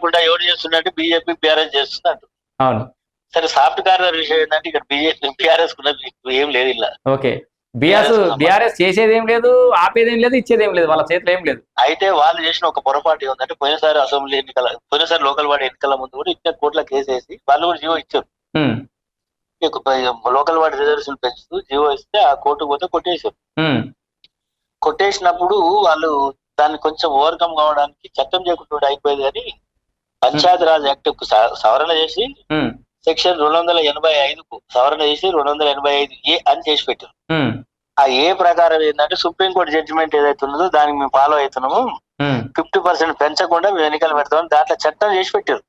కాకుండా ఎవరు చేస్తున్నట్టు బీజేపీ బీఆర్ఎస్ చేస్తున్నట్టు అవును. సరే సాఫ్ట్ కార్నర్ విషయం ఏంటంటే ఇక్కడ బీజేపీ బీఆర్ఎస్ ఏం లేదు ఇలా. ఓకే. బీఆర్ఎస్ బీఆర్ఎస్ చేసేది ఏం లేదు ఆపేది ఏం లేదు ఇచ్చేది ఏం లేదు వాళ్ళ చేతిలో ఏం లేదు. అయితే వాళ్ళు చేసిన ఒక పొరపాటు ఏముందంటే పోయినసారి అసెంబ్లీ ఎన్నికల పోయినసారి లోకల్ బాడీ ఎన్నికల ముందు కూడా ఇచ్చిన కోట్ల కేసు వేసి వాళ్ళు కూడా జీవో ఇచ్చారు. లోకల్ బాడీ రిజర్వేషన్ పెంచుతూ జీవో ఇస్తే ఆ కోర్టు పోతే కొట్టేశారు. కొట్టేసినప్పుడు వాళ్ళు దాన్ని కొంచెం ఓవర్కమ్ కావడానికి చట్టం చేయకుండా అయిపోయేది కానీ పంచాయతీ రాజ్ యాక్ట్కు సవరణ చేసి సెక్షన్ రెండు వందల ఎనభై ఐదుకు సవరణ చేసి రెండు వందల ఎనభై ఐదు ఏ అని చేసి పెట్టారు. ఆ ఏ ప్రకారం ఏంటంటే సుప్రీంకోర్టు జడ్జిమెంట్ ఏదైతే ఉన్నదో దానికి మేము ఫాలో అవుతున్నాము. ఫిఫ్టీ పర్సెంట్ పెంచకుండా మేము ఎన్నికలు పెడతామని దాంట్లో చట్టం చేసి పెట్టారు.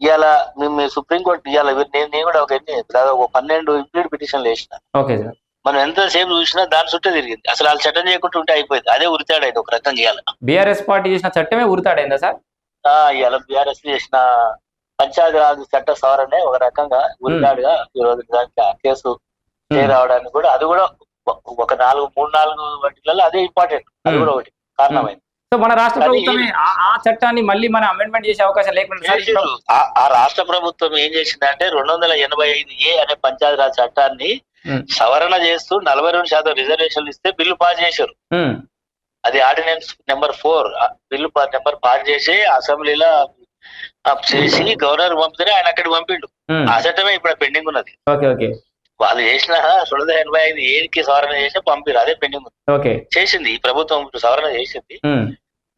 ఇవాళ మేము సుప్రీంకోర్టు ఇవాళ నేను నేను కూడా ఒక ఎన్ని దాదాపు ఒక పన్నెండు ఇంప్లీడ్ పిటిషన్లు వేసిన. మనం ఎంతసేపు చూసినా దాని చుట్టే తిరిగింది. అసలు వాళ్ళు చట్టం చేయకుండా ఉంటే అయిపోయింది. అదే ఉరితాడైంది ఒక రకంగా ఇవాళ. బీఆర్ఎస్ పార్టీ చేసిన చట్టమే ఉరితాడైందా సార్? బీఆర్ఎస్ చేసిన పంచాయతీ రాజ్ చట్ట సవరణే ఒక రకంగా ఉరితాడుగా ఈ రోజు దానికి ఆ కేసు రావడానికి కూడా అది కూడా ఒక- నాలుగు మూడు నాలుగు వాటిలలో అదే ఇంపార్టెంట్ అది కూడా ఒకటి. కారణమైంది. సో మన రాష్ట్ర ఆ- చట్టాన్ని మళ్ళీ మన అమెండ్మెంట్ చేసే అవకాశం లేకుండా. ఆ- రాష్ట్ర ప్రభుత్వం ఏం చేసిందంటే రెండు వందల ఎనభై ఐదు ఏ అనే పంచాయతీ రాజ్ చట్టాన్ని సవరణ చేస్తూ నలభై రెండు శాతం రిజర్వేషన్లు ఇస్తే బిల్లు పాస్ చేశారు. అది ordinance number four bill number pass చేసి అసెంబ్లీలో చేసి గవర్నర్ పంపితే ఆయన అక్కడికి పంపిండు. ఆ చట్టమే ఇప్పుడు పెండింగ్ ఉన్నది. వాళ్ళు చేసిన వందల ఎనభై ఐదు ఏకి సవరణ చేసి పంపిరు అదే పెండింగ్ ఉంది. చేసింది ఈ ప్రభుత్వం సవరణ చేసింది.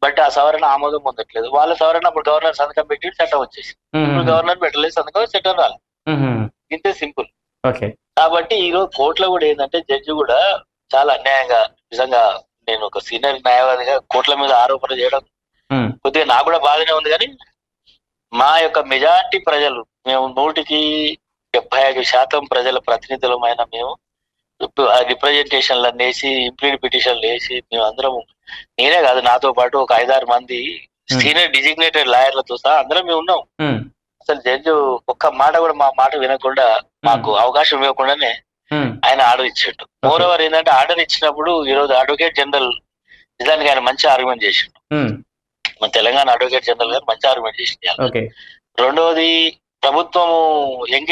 బట్ ఆ సవరణ ఆమోదం పొందట్లేదు. వాళ్ళ సవరణ అప్పుడు గవర్నర్ సంతకం పెట్టి చట్టం వచ్చేసి ఇప్పుడు గవర్నర్ పెట్టలేదు సంతకం చట్టం రాలేదు ఇంతే సింపుల్. ఓకే. కాబట్టి ఈ రోజు కోర్టులో కూడా ఏంటంటే జడ్జి కూడా చాలా అన్యాయంగా నిజంగా నేను ఒక సీనియర్ న్యాయవాదిగా కోర్టుల మీద ఆరోపణ చేయడం కొద్దిగా నాకు కూడా బాధనే ఉంది కానీ మా యొక్క మెజార్టీ ప్రజలు మేము నూటికి డెబ్బై ఐదు శాతం ప్రజల ప్రతినిధులమైన మేము రిప్రజెంటేషన్లు వేసి ఇంప్లీడ్ పిటిషన్లు వేసి మేము అందరం నేనే కాదు నాతో పాటు ఒక ఐదారు మంది సీనియర్ డిజిగ్నేటెడ్ లాయర్లతో సహా అందరం మేము ఉన్నాం. అసలు జడ్జి ఒక్క మాట కూడా మా మాట వినకుండా మాకు అవకాశం ఇవ్వకుండానే ఆయన ఆర్డర్ ఇచ్చిండు. మోర్ ఓవర్ ఏంటంటే ఆర్డర్ ఇచ్చినప్పుడు ఈ రోజు అడ్వకేట్ జనరల్ నిజానికి ఆయన మంచి ఆర్గ్యుమెంట్ చేసిండు. మన తెలంగాణ అడ్వకేట్ జనరల్ గారు మంచి ఆర్గ్యుమెంట్. ఓకే. రెండవది ప్రభుత్వము